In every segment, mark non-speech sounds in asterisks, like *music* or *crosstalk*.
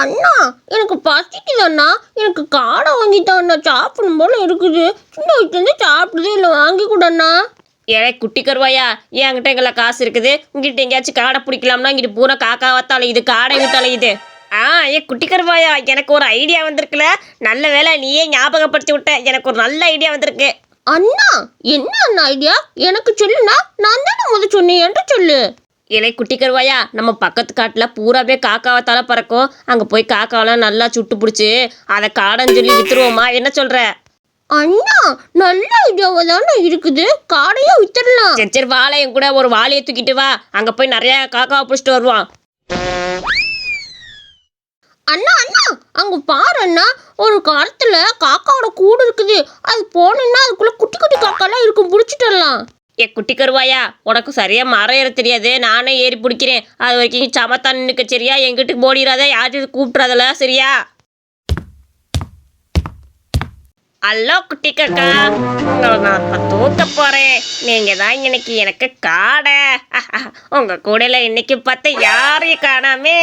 அண்ணா எனக்கு பசிக்குது அண்ணா எனக்கு காடை வாங்கி அண்ணா சாப்பிடும் போல இருக்குது. சின்ன வயசுலேருந்து சாப்பிடுதே இல்லை. வாங்கி கொடுண்ணா. ஏழை குட்டி கருவாயா? என்கிட்ட எங்களை காசு இருக்குது. இங்கிட்ட எங்கேயாச்சும் காடை பிடிக்கலாம்னா இங்கிட்டு பூரா காக்கா வத்தாலையுது காடை வித்தாலையுது ஆ ஏ குட்டி கருவாயா? எனக்கு ஒரு ஐடியா வந்திருக்குல. நல்ல வேலை நீயே ஞாபகப்படுத்தி விட்ட. எனக்கு ஒரு நல்ல ஐடியா வந்திருக்கு. அண்ணா என்ன அண்ணா ஐடியா? எனக்கு சொல்லுண்ணா. நான் தானே முத சொன்னேன். என்று சொல்லு. இலை குட்டி கருவாயா நம்ம பக்கத்து காட்டில் பூராவே காக்காவத்தால பறக்கும். அங்கே போய் காக்காவெல்லாம் நல்லா சுட்டு பிடிச்சி அதை காடைன்னு சொல்லி வித்துருவோமா? என்ன சொல்ற? அண்ணா நல்ல ஐடியாவா தானே இருக்குது. காடையா வித்துடலாம். சரி சரி வாழை என் கூட ஒரு வாழையை தூக்கிட்டு வா. அங்கே போய் நிறைய காக்காவை பிடிச்சிட்டு வருவான். அண்ணா அண்ணா அங்க பாரு அண்ணா. ஒரு காலத்துல காக்காவோட கூடு இருக்குது. அது போனோம்னா அதுக்குள்ள குட்டி குட்டி காக்காலாம் இருக்கும். பிடிச்சிட்டுலாம் ஏ குட்டி கருவாயா? உனக்கு சரியா மரம் ஏற தெரியாது. நானே ஏறி பிடிக்கிறேன். அது வரைக்கும் சமத்தா நிற்க சரியா? எங்கிட்டு போடிடாத யார்கிட்ட கூப்பிட்றதில்ல சரியா? ஹலோ குட்டி கக்கா. உங்களை நான் இப்போ தூக்க போறேன். நீங்க தான் இன்னைக்கு எனக்கு காடை. *laughs* உங்க கூடையில இன்னைக்கு பார்த்து யாரையும் காணாமே.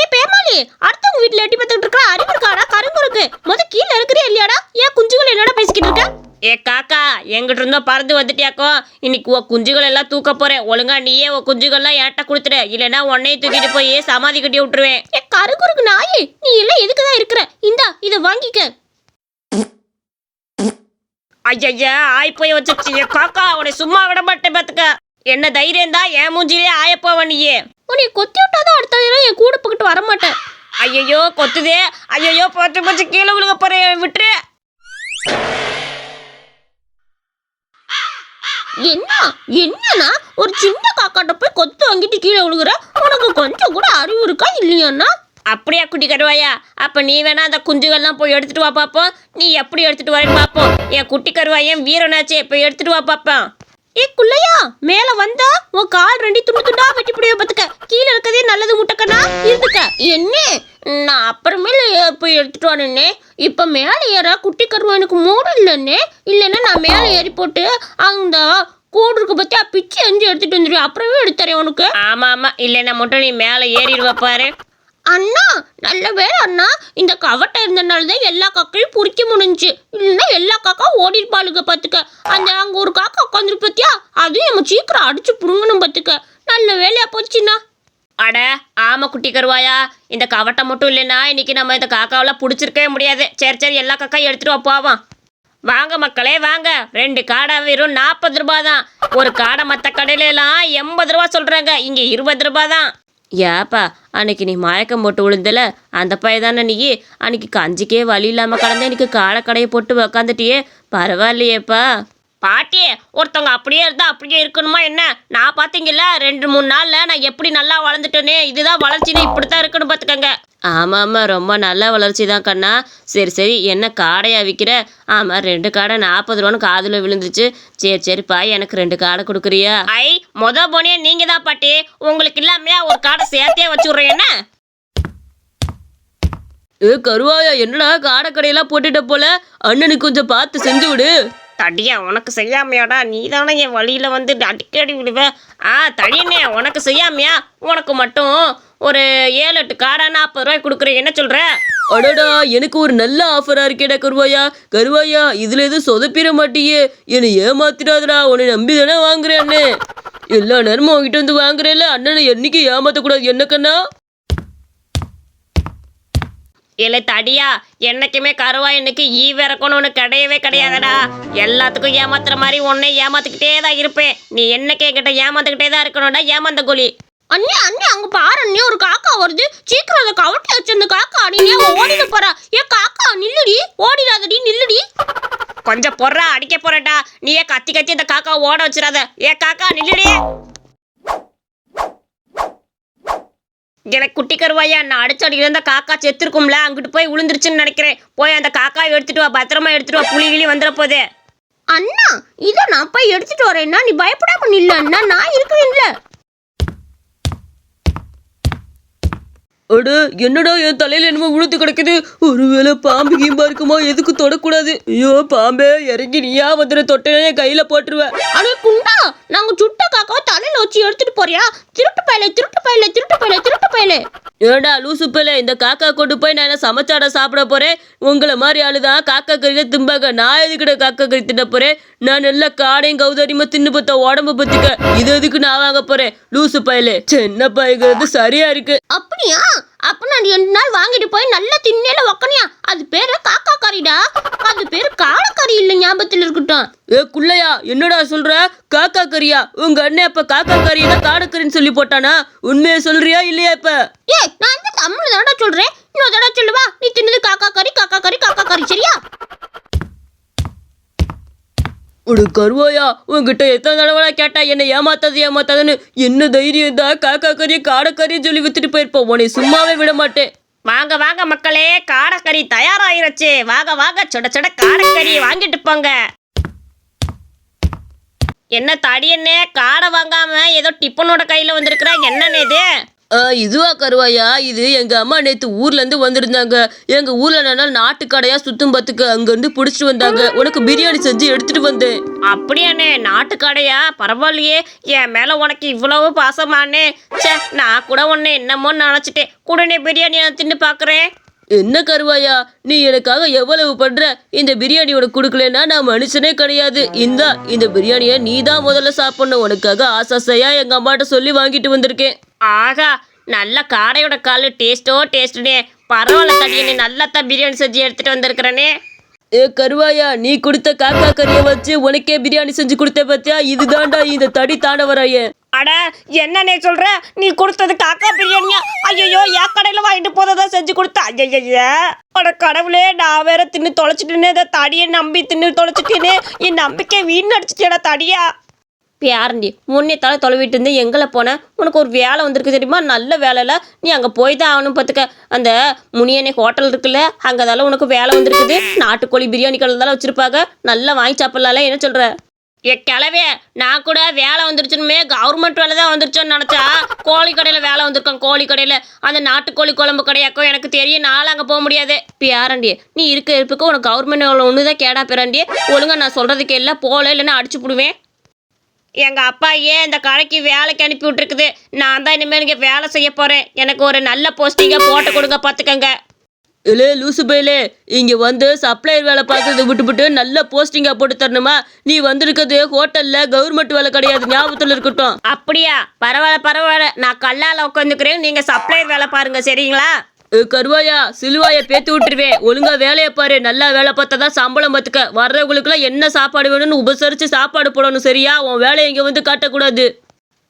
ஏ பேமாலி அடுத்தவங்க வீட்டுல எட்டி பார்த்துட்டு இருக்க? அறிவு இருக்காடா? கருங்குருக்கு முத கீழே இருக்கிறியா இல்லையாடா? ஏன் குஞ்சுகள் என்னடா பேசிக்கிட்டு இருக்க? ஏ காக்கா எங்கிட்ட இருந்தோ பறந்து வந்துட்டியாக்கோ? இன்னைக்கு உன் குஞ்சுகள் எல்லாம் தூக்க போறேன். ஒழுங்கா நீயே உன் குஞ்சுகள்லாம் ஏன்ட்ட கொடுத்துரு இல்லைன்னா உன்னையும் தூக்கிட்டு போய் சமாதி கட்டி விட்டுருவேன். ஏ கருங்குருக்கு நாயே. நீ எல்லாம் எதுக்கு தான் இருக்கிற? இந்தா இதை வாங்கிக்க. ஐயா ஆய் போய் வச்சிருச்சு. காக்கா உன்னை சும்மா விட மாட்டேன் பாத்துக்க என்ன தைரியம் தான்? என் மூஞ்சிலே ஆயப்போவ நீயே. உன்னை கொத்தி விட்டாதான் அடுத்த தடவை என் கூட பக்கிட்டு வர மாட்டேன் ஐயையோ கொத்துதே. ஐயையோ போச்சு போச்சு கீழே விழுக போறேன் விட்டுரு. என்ன? என்னன்னா? ஒரு சின்ன காக்காட்ட போய் கொத்து வாங்கிட்டு கீழே விழுகுற? உனக்கு கொஞ்சம் கூட அறிவு இருக்கா இல்லையாண்ணா? அப்படியா குட்டி கருவாயா? அப்ப நீ வேணா அந்த குஞ்சுகள்லாம் போய் எடுத்துட்டு வா பாப்போம். நீ எப்படி எடுத்துட்டு வரேன்னு பாப்போம். என் குட்டி கருவாயன் வீரனாச்சே போய் எடுத்துட்டு வா பாப்போம். ஏ குள்ளையா மேல வந்தா உன் கால் ரெண்டி துண்டு துண்டா வெட்டி புடிய பத்துக்க கீழே இருக்கதே நல்லது முட்டக்கண்ணா. இருந்துக்க. என்ன? நான் அப்புறமேல போய் எடுத்துட்டு வரேன்னே இப்ப மேல ஏற குட்டி கருவா எனக்கு மூடு இல்லைன்னே. இல்லைன்னா நான் மேல ஏறி போட்டு அந்த கூடு இருக்கு பத்தியா பிச்சு எஞ்சி எடுத்துட்டு வந்துடுவேன் அப்புறமே எடுத்துறேன் உனக்கு. ஆமா ஆமா. இல்லைன்னா மட்டும் நீ மேலே ஏறிடுவ பாரு. அண்ணா நல்ல வேலை அண்ணா இந்த கவட்டை இருந்தனால தான் எல்லா காக்கையும் பொறிக்க முடிஞ்சுச்சு இல்லைன்னா எல்லா காக்கா ஓடிருப்பாளுங்க பார்த்துக்க அந்த அங்கே ஒரு காக்கா உட்காந்துரு பார்த்தியா அதையும் நம்ம சீக்கிரம் அடிச்சு புடுங்கணும் பார்த்துக்க நல்ல வேலையா போச்சுண்ணா. அட ஆமா குட்டி கருவாயா. இந்த கவட்டை மட்டும் இல்லைன்னா இன்னைக்கு நம்ம இந்த காக்காவெல்லாம் பிடிச்சிருக்கவே முடியாது. சரி சரி எல்லா காக்காயும் எடுத்துட்டு வா போவோம். வாங்க மக்களே வாங்க. ரெண்டு காடை வெறும் நாற்பது ரூபாய் தான் ஒரு காடை மற்ற கடையிலலாம் எண்பது ரூபா சொல்கிறாங்க இங்கே இருபது ரூபாய் தான் ஏப்பா அன்னைக்கு நீ மயக்கம் போட்டு விழுந்தல? அந்த பையதானே நீ அன்னைக்கு கஞ்சிக்கே வழி இல்லாமல் கடந்த இன்னைக்கு காலக்கடையை போட்டு உக்காந்துட்டியே. பரவாயில்லையேப்பா. பாட்டி ஒருத்தவங்க அப்படியே இருந்தா அப்படியே இருக்கணுமா என்ன? நான் பாத்தீங்கல்ல ரெண்டு மூணு நாளில் நான் எப்படி நல்லா வளர்ந்துட்டேனே? இதுதான் வளர்ச்சின்னு இப்படித்தான் இருக்கணும் பார்த்துக்கங்க ஆமா ஆமா ரொம்ப நல்ல வளர்ச்சி தான் கண்ணா. சரி சரி என்ன காடையா விற்கிற ஆமா ரெண்டு காடை நாற்பது ரூபான்னு காதுல விழுந்துச்சு சரி சரிப்பா எனக்கு ரெண்டு காடை கொடுக்குறியா? ஐ மொத போனே நீங்க தான் பாட்டி. உங்களுக்கு இல்லாமையா ஒரு காடை சேர்த்தே வச்சுடுறேன் என்ன? ஏ கருவாயா என்னடா காடை கடையெல்லாம் போட்டுட்ட போல? அண்ணனுக்கு கொஞ்சம் பார்த்து செஞ்சு விடு. தடியா உனக்கு செய்யாமையாடா. நீ தானே என் வழியில வந்து அடிக்கடி விடுவ ஆ தடியனே உனக்கு செய்யாமையா? உனக்கு மட்டும். ஒரு ஏழு எட்டு காடை நாற்பது ரூபாய் கொடுக்குறேன் என்ன சொல்ற? அடடா எனக்கு ஒரு நல்ல ஆஃபரா இருக்கேடா கருவாயா. கருவாயா இதுல எதுவும் சொதப்பிட மாட்டியே. என்னை ஏமாத்திடாதடா உன்னை நம்பி தானே வாங்குறேன் அண்ணே. எல்லா நேரமும் உங்ககிட்ட வந்து வாங்குறேன்ல அண்ணனை என்னைக்கு ஏமாத்தக்கூடாது. என்ன கண்ணா? இல்லை தடியா என்னைக்குமே கருவா இன்னைக்கு ஈ விறக்கணும்னு கிடையவே கிடையாதுடா. எல்லாத்துக்கும் ஏமாத்துற மாதிரி உன்னை ஏமாத்திக்கிட்டே தான் இருப்பேன். நீ என்னைக்கு என்கிட்ட ஏமாத்துக்கிட்டே தான் இருக்கணும்டா ஏமாந்த கோழி அண்ணே அண்ணே அங்க பாரு அண்ணே ஒரு காக்கா வருது. சீக்கிரம் அதை கவட்டி வச்சு அந்த காக்கா அடினே ஓடிட போறா? ஏ காக்கா நில்லுடி. ஓடிடாதடி நில்லுடி. கொஞ்சம் பொறா அடிக்க போறடா நீயே கத்தி கத்தி அந்த காக்கா ஓட வச்சிடாத? ஏ காக்கா நில்லுடி. எனக்கு குட்டி கருவாயா நான் அடிச்சு அடிக்கிற அந்த காக்கா செத்துருக்கும்ல அங்கிட்டு போய் விழுந்துருச்சுன்னு நினைக்கிறேன். போய் அந்த காக்காவை எடுத்துட்டு வா பத்திரமா எடுத்துட்டு வா புலி கிளி வந்துட போதே. அண்ணா இதை நான் போய் எடுத்துட்டு வரேன்னா நீ பயப்படாம நில்ல அண்ணா. நான் இருக்கிறேன்ல அட என்னடா என் தலையில என்னமோ விழுத்து கிடக்குது? ஒருவேளை பாம்பு கீம்பா இருக்குமா? எதுக்கு தொடக்கூடாது? ஐயோ பாம்பே இறங்கி நீயா வந்துட தொட்டனே என் கையில போட்டுருவேன் அடே குண்டா நாங்க சுட்ட காக்காவை தலையில வச்சு எடுத்துட்டு போறியா? திருட்டு பயலே திருட்டு பயலே திருட்டு பயலே திருட்டு பயலே. ஏடா லூசு பிள்ளை இந்த காக்கா கொண்டு போய் நான் என்ன சமைச்சாட சாப்பிட போறேன்? உங்களை மாதிரி ஆளுதான் காக்கா கறி திம்பாங்க. நான் எதுக்கிட்ட காக்கா கறி தின்ன போறேன்? நான் நல்ல காடையும் கௌதாரியமா தின்னு பத்த உடம்பு பத்துக்க. இது எதுக்கு நான் வாங்க போறேன்? லூசு பயலே. சின்ன பயங்கிறது? சரியா இருக்கு. அப்படியா? அப்ப நான் ரெண்டு நாள் வாங்கிட்டு போய் நல்லா திண்ணையில உக்கனியா அது பேரு காக்கா கறிடா அது பேரு காளக்கறி இல்ல ஞாபகத்துல இருக்கட்டும். ஏ குள்ளையா என்னடா சொல்ற? காக்கா கறியா உங்க அண்ணன் அப்ப காக்கா கறினா காடக்கறின்னு சொல்லி போட்டானா? உண்மையை சொல்றியா இல்லையா இப்ப? ஏய் நான் இந்த தமிழ் தானடா சொல்றேன். இன்னொரு தடவை ஒரு கருவாயா? உங்ககிட்ட எத்தனை தடவை கேட்டா என்ன ஏமாத்தாது ஏமாத்தாதுன்னு என்ன தைரியம் தான் காக்கா கறி காடக்கறின்னு சொல்லி வித்துட்டு போயிருப்போம் உன்னை சும்மாவே விட மாட்டேன். வாங்க வாங்க மக்களே காடக்கறி தயாராயிருச்சு. வாங்க வாங்க சட சுட காடக்கறி வாங்கிட்டு போங்க. என்ன தடி என்ன? காடை வாங்காம ஏதோ டிப்பனோட கையில வந்திருக்கிற என்னன்னு இது? இதுவா கருவாயா? இது எங்கள் அம்மா நேற்று ஊர்லேருந்து வந்திருந்தாங்க. எங்கள் ஊரில் என்னன்னா நாட்டு கடையா சுத்தும் பத்துக்கு அங்க வந்தாங்க. உனக்கு பிரியாணி செஞ்சு எடுத்துட்டு வந்தேன். அப்படியாண்ணே நாட்டுக்கடையா? பரவாயில்லையே. என் மேலே உனக்கு இவ்வளவு பாசமானே சே நான் கூட உன்னை என்னமோ நினச்சிட்டேன். கூடனே பிரியாணி நான் தின்னு பார்க்குறேன் என்ன கருவாயா? நீ எனக்காக எவ்வளவு பண்ற? இந்த பிரியாணி உனக்கு கொடுக்கலன்னா நான் மனுஷனே கிடையாது. இந்தா இந்த பிரியாணியை நீ தான் முதல்ல சாப்பிடணும். உனக்காக ஆசாசையா எங்க அம்மாட்ட சொல்லி வாங்கிட்டு வந்திருக்கேன். ஆகா நல்ல காடையோட காலு டேஸ்டோ டேஸ்ட்டுனே பரவாயில்ல தடியனே நல்லா தான் பிரியாணி செஞ்சு எடுத்துட்டு வந்திருக்கிறனே. ஏ கருவாயா நீ கொடுத்த காக்கா கறியை வச்சு உனக்கே பிரியாணி செஞ்சு கொடுத்த பத்தியா? இதுதான்டா இந்த தடி தாண்டவராயே அட என்னண்ணே சொல்ற? நீ கொடுத்தது காக்கா பிரியாணியா? ஐயோ என் கடையில வாங்கிட்டு போததா செஞ்சு கொடுத்த? ஐயய்ய. அட கடவுளே நான் வேற தின்னு தொலைச்சிட்டேனே இந்த தடியை நம்பி தின்னு தொலைச்சிட்டேனே. என் நம்பிக்கை வீண் அடிச்சிட்டேடா தடியா. பேரண்டி முன்னே தலை தொலைவிட்டு இருந்து எங்களை போனேன் உனக்கு ஒரு வேலை வந்திருக்கு தெரியுமா? நல்ல வேலையில் நீ அங்கே போய் தான் ஆகணும் பார்த்துக்க அந்த முனியனை ஹோட்டல் இருக்குல்ல அங்கே தால உனக்கு வேலை வந்திருக்குது. நாட்டுக்கோழி பிரியாணி கடை வச்சுருப்பாங்க. நல்லா வாங்கி சாப்பிட்லாம்ல என்ன சொல்கிற ஏ கிளவே நான் கூட வேலை வந்துருச்சுன்னு கவர்மெண்ட் வேலை தான் வந்துருச்சோன்னு நினச்சா கோழி கடையில் வேலை வந்திருக்கான் கோழி கடையில். அந்த நாட்டுக்கோழி குழம்பு கடையாக்கும் எனக்கு தெரியும் நாள் அங்கே போக முடியாது. பேரண்டி நீ இருக்க இருப்புக்கு உனக்கு கவர்மெண்ட் வேலை ஒன்று தான் கேடா பேரண்டி? ஒழுங்காக நான் சொல்கிறதுக்கு எல்லாம் போகல இல்லைன்னா அடிச்சு விடுவேன் எங்கள் அப்பா ஏன் இந்த கடைக்கு வேலைக்கு அனுப்பி விட்டுருக்குது? நான் தான் இனிமேல் இங்கே வேலை செய்ய போகிறேன் எனக்கு ஒரு நல்ல போஸ்டிங்காக போட்டு கொடுங்க பார்த்துக்கங்க இல்லே லூசு பையலே இங்க வந்து சப்ளையர் வேலை பார்க்கறத விட்டுவிட்டு நல்ல போஸ்டிங்கா போட்டு தரணுமா? நீ வந்திருக்கிறது ஹோட்டல்ல கவர்மெண்ட் வேலை கிடையாது ஞாபகத்துல இருக்கட்டும். அப்படியா? பரவாயில்ல பரவாயில்ல. நான் கல்லால் உட்காந்துக்கிறேன் நீங்கள் சப்ளையர் வேலை பாருங்க சரிங்களா? கருவாயா சிலுவாய பேத்து விட்டுருவேன் ஒழுங்கா வேலையை பாரு. நல்லா வேலை பார்த்தா தான் சம்பளம் பத்துக்க வர்றவங்களுக்குலாம் என்ன சாப்பாடு வேணும்னு உபசரிச்சு சாப்பாடு போடணும் சரியா? உன் வேலையை இங்க வந்து காட்டக்கூடாது.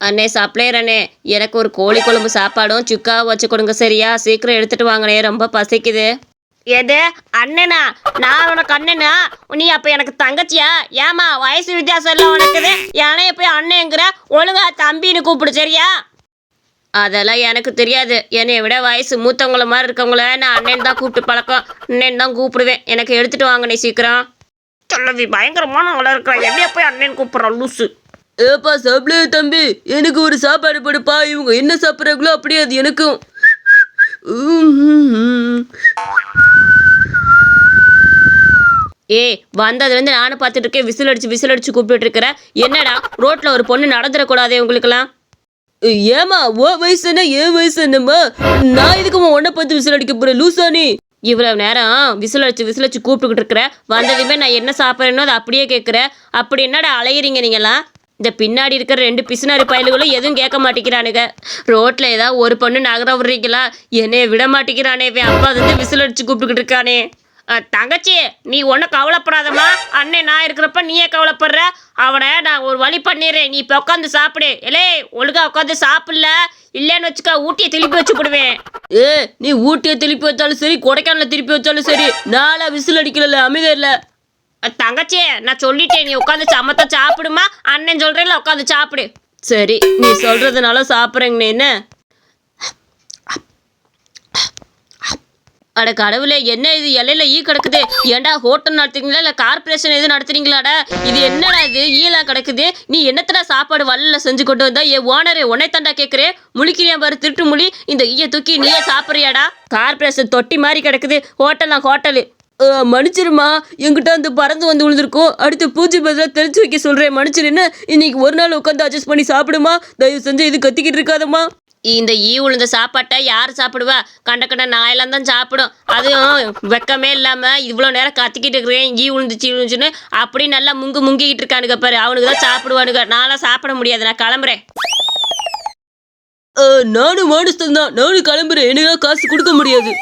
அண்ணே சப்ளையர் அண்ணே. எனக்கு ஒரு கோழி குழம்பு சாப்பாடும் சுக்காவும் வச்சு கொடுங்க சரியா? சீக்கிரம் எடுத்துட்டு வாங்கண்ணே. ரொம்ப பசிக்குது. எது? அண்ணனா? நான் உனக்கு அண்ணனா? நீ அப்ப எனக்கு தங்கச்சியா? ஏமா வயசு வித்தியாசம் எல்லாம் உனக்குது. ஏன்னா போய் அண்ணேங்கிற? ஒழுங்கா தம்பின்னு கூப்பிடு சரியா? அதெல்லாம் எனக்கு தெரியாது. என்னை விட வயசு மூத்தவங்கள மாதிரி இருக்கவங்கள நான் அண்ணன் தான் கூப்பிட்டு பழக்கம். அண்ணன் தான் கூப்பிடுவேன். எனக்கு எடுத்துட்டு வாங்கண்ணே சீக்கிரம். சொல்லவி பயங்கரமான ஆளா இருக்கிற. என்னைய போய் அண்ணன் கூப்பிடுறான் லூசு. ஏப்பா சப்ளையர் தம்பி. எனக்கு ஒரு சாப்பாடு படுப்பா. இவங்க என்ன சாப்பிட்றாங்களோ அப்படியே அது எனக்கும். உம். ஏய் வந்ததுலேருந்து நானும் பார்த்துட்டு இருக்கேன். விசில் அடிச்சு விசில் அடிச்சு கூப்பிட்டு இருக்கிறேன் என்னடா ரோட்ல ஒரு பொண்ணு நடந்துடக்கூடாதே உங்களுக்குலாம் ஏமா ஓ வயசு என்ன ஏன் வயசு என்னம்மா? நான் இதுக்கு உன்னை பார்த்து விசில் அடிக்க போறேன் லூசா நீ? இவ்வளவு நேரம் விசில் அடிச்சு விசில் அடிச்சு கூப்பிட்டுக்கிட்டு இருக்கிற. வந்ததுமே நான் என்ன சாப்பிட்றேனோ அதை அப்படியே கேட்குறேன் அப்படி என்னடா அலையிறீங்க நீங்களாம் இந்த பின்னாடி இருக்கிற ரெண்டு பிசுனாரி பயலுகளும் எதுவும் கேட்க மாட்டேங்கிறானுங்க ரோட்ல ஏதாவது ஒரு பொண்ணு நகர விடுறீங்களா? என்னைய விட மாட்டேங்கிறானே அப்பா வந்து விசில் அடிச்சு கூப்பிட்டுக்கிட்டு இருக்கானே. தங்கச்சி நீ ஒன்றும் கவலைப்படாதம்மா. அண்ணன் நான் இருக்கிறப்ப நீயே கவலைப்படுற. அவனை நான் ஒரு வழி பண்ணிடுறேன். நீ இப்போ உட்காந்து சாப்பிடு. எலே ஒழுங்கா உட்காந்து சாப்பிடல. இல்லைன்னு வச்சுக்க ஊட்டியை திருப்பி வச்சு விடுவேன் ஏ நீ ஊட்டியை திருப்பி வச்சாலும் சரி கொடைக்கானல திருப்பி வச்சாலும் சரி நாளா விசில் அடிக்கல அமைதியா இல்ல அஹ் தங்கச்சி நான் சொல்லிட்டேன் நீ உட்காந்து சமத்த சாப்பிடுமா? அண்ணன் சொல்றேன்ல உட்காந்து சாப்பிடு. சரி நீ சொல்றதுனால சாப்பிட்றேங்கண்ணே என்ன? அட கடவுளே என்ன இது? இலையில ஈ கிடக்குது. ஏன்டா ஹோட்டல் நடத்துறீங்களா? இல்லை கார்பரேஷன் எதுவும் நடத்துறீங்களாடா? இது என்னடா இது? ஈலாம் கிடக்குது. நீ என்னத்தடா சாப்பாடு வல்ல செஞ்சு கொண்டு வந்தா? என் ஓனரே உன்னை தாண்டா கேட்குறேன் முழிக்கிறியா பாரு திருட்டு முழி. இந்த ஈய தூக்கி நீயே சாப்பிட்றியாடா. கார்பரேஷன் தொட்டி மாதிரி கிடக்குது. ஹோட்டல்லாம் ஹோட்டலு. அஹ், மன்னிச்சிருமா. வந்து அந்த பறந்து வந்து விழுந்திருக்கோம். அடுத்து பூஜை பதிலாக தெரிஞ்சு வைக்க சொல்கிறேன் மன்னிச்சிரு என்ன இன்னைக்கு ஒரு நாள் உட்காந்து அட்ஜஸ்ட் பண்ணி சாப்பிடுமா? தயவு செஞ்சு இது கத்திக்கிட்டு இருக்காதம்மா. இந்த ஈ உளுந்த சாப்பாட்டை யார் சாப்பிடுவா? கண்ட கண்ட நாயெல்லாம் தான் சாப்பிடும். அதுவும் வெக்கமே இல்லாமல் இவ்வளோ நேரம் கத்திக்கிட்டு இருக்கிறேன் ஈ உளுந்துச்சு உளுந்துச்சுன்னு அப்படி நல்லா முங்கு முங்கிக்கிட்டு இருக்கானுங்க பாரு. அவனுக்கு தான் சாப்பிடுவானுங்க. நான்லாம் சாப்பிட முடியாது. நான் கிளம்புறேன். நானும் மாடுஸ்தான் தான் நானும் கிளம்புறேன். எனக்கு காசு கொடுக்க முடியாது.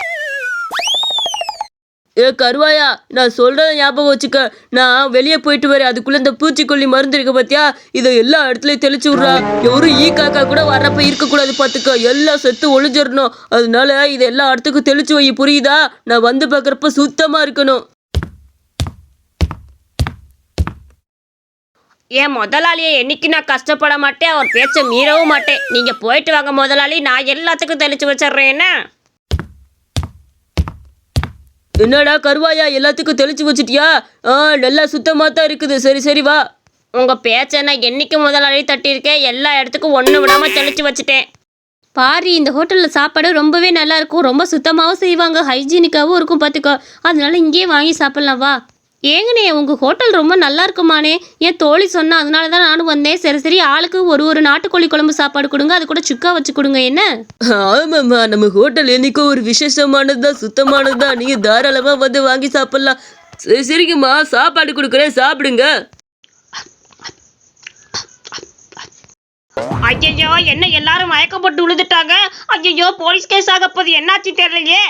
ஏ கருவாயா நான் சொல்கிறத ஞாபகம் வச்சுக்க. நான் வெளியே போயிட்டு வரேன். அதுக்குள்ளே இந்த பூச்சிக்கொல்லி மருந்து இருக்கு பார்த்தியா இதை எல்லா இடத்துலையும் தெளிச்சு விட்றா. ஒரு ஈ காக்கா கூட வர்றப்ப இருக்கக்கூடாது பார்த்துக்க எல்லாம் செத்து ஒழிஞ்சிடணும் அதனால இதை எல்லா இடத்துக்கும் தெளிச்சு வை புரியுதா? நான் வந்து பார்க்குறப்ப சுத்தமாக இருக்கணும். என் முதலாளியை என்னைக்கு நான் கஷ்டப்பட மாட்டேன்? அவர் பேச்சை மீறவும் மாட்டேன். நீங்கள் போயிட்டு வாங்க முதலாளி. நான் எல்லாத்துக்கும் தெளிச்சு வச்சிடுறேன். என்ன? என்னடா கருவாயா? எல்லாத்துக்கும் தெளிச்சு வச்சிட்டியா? ஆ நல்லா சுத்தமா தான் இருக்குது. சரி சரி வா. உங்கள் பேச்சை நான் என்னைக்கு முதலாளி தட்டியிருக்கேன்? எல்லா இடத்துக்கும் ஒன்று விடாமல் தெளிச்சு வச்சுட்டேன். பாரி இந்த ஹோட்டலில் சாப்பாடு ரொம்பவே நல்லா இருக்கும். ரொம்ப சுத்தமாகவும் செய்வாங்க. ஹைஜீனிக்காகவும் இருக்கும் பார்த்துக்கோ அதனால இங்கேயே வாங்கி சாப்பிட்லாம் வா. ஏங்கண்ணே உங்கள் ஹோட்டல் ரொம்ப நல்லா இருக்குமானே? என் தோழி சொன்னா அதனால தான் நானும் வந்தேன். சரி சரி ஆளுக்கு ஒரு ஒரு நாட்டுக்கோழி குழம்பு சாப்பாடு கொடுங்க. அது கூட சுக்கா வச்சு கொடுங்க என்ன? ஆமாம்மா நம்ம ஹோட்டல் என்னைக்கும் ஒரு விசேஷமானது தான் சுத்தமானது தான் நீங்கள் தாராளமாக வந்து வாங்கி சாப்பிட்லாம். சரி சரிங்கம்மா சாப்பாடு கொடுக்குறேன். சாப்பிடுங்க. ஐயோ என்ன எல்லாரும் மயக்கப்பட்டு விழுந்துட்டாங்க ஐயோ போலீஸ் கேஸ் ஆக போகுது. என்னாச்சு தெரியலையே.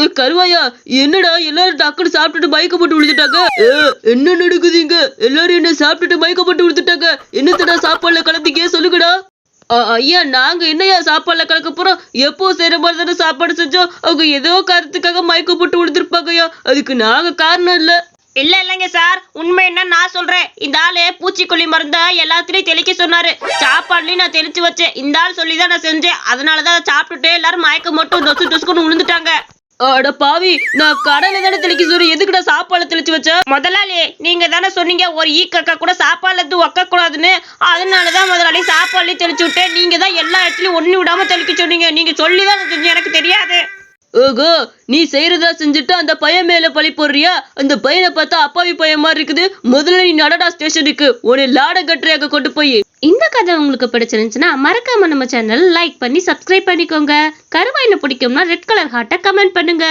ஏ கருவாயா என்னடா எல்லாரும் டக்குனு சாப்பிட்டுட்டு மயக்கப்பட்டு விழுந்துட்டாங்க? என்ன நடக்குது இங்க எல்லாரும் என்ன சாப்பிட்டுட்டு மயக்கப்பட்டு விழுந்துட்டாங்க? என்னத்தடா சாப்பாடுல கலந்தீங்க சொல்லுங்கடா. ஐயா நாங்க என்னையா சாப்பாடுல கலக்க போறோம்? எப்போ செய்யற மாதிரி தானே சாப்பாடு செஞ்சோம்? அவங்க ஏதோ காரணத்துக்காக மயக்கப்பட்டு விழுந்திருப்பாங்கய்யா. அதுக்கு நாங்க காரணம் இல்ல. இல்ல இல்லைங்க சார். உண்மை என்ன நான் சொல்றேன். இந்த ஆளு பூச்சிக்கொல்லி மருந்த எல்லாத்துலயும் தெளிக்க சொன்னாரு. சாப்பாடுலயும் நான் தெளிச்சு வச்சேன். இந்த ஆள் சொல்லி தான் நான் செஞ்சேன். அதனாலதான் சாப்பிட்டுட்டு எல்லாரும் மயக்கம் மட்டும் டொசு டொசுக்குன்னு விழுந்துட்டாங்க. அட பாவி நான் கடலை தானே தெளிக்க சொல்லி எதுக்குடா சாப்பாடுல தெளிச்சு வச்ச? முதலாளி நீங்க தானே சொன்னீங்க ஒரு ஈ கக்கா கூட சாப்பாடுல இருந்து ஒக்க கூடாதுன்னு அதனாலதான் முதலாளி சாப்பாடுலயும் தெளிச்சு விட்டேன். நீங்க தான் எல்லா இடத்துலயும் ஒண்ணு விடாம தெளிக்க சொன்னீங்க. நீங்க சொல்லி தான் செஞ்சு எனக்கு தெரியாது. ஓகோ நீ செய்யறதா செஞ்சுட்டு அந்த பையன் மேல பழி போடுறியா? அந்த பையனை பார்த்தா அப்பாவி பையன் மாதிரி இருக்குது. முதல்ல நீ நடடா ஸ்டேஷனுக்கு. உன்னை லாட கட்டுறையாக கொண்டு போய். இந்த கதை உங்களுக்கு பிடிச்சிருந்துச்சுன்னா மறக்காம நம்ம சேனல் லைக் பண்ணி சப்ஸ்கிரைப் பண்ணிக்கோங்க. கருவாயின பிடிக்கும்னா ரெட் கலர் ஹார்ட்டை கமெண்ட் பண்ணுங்க.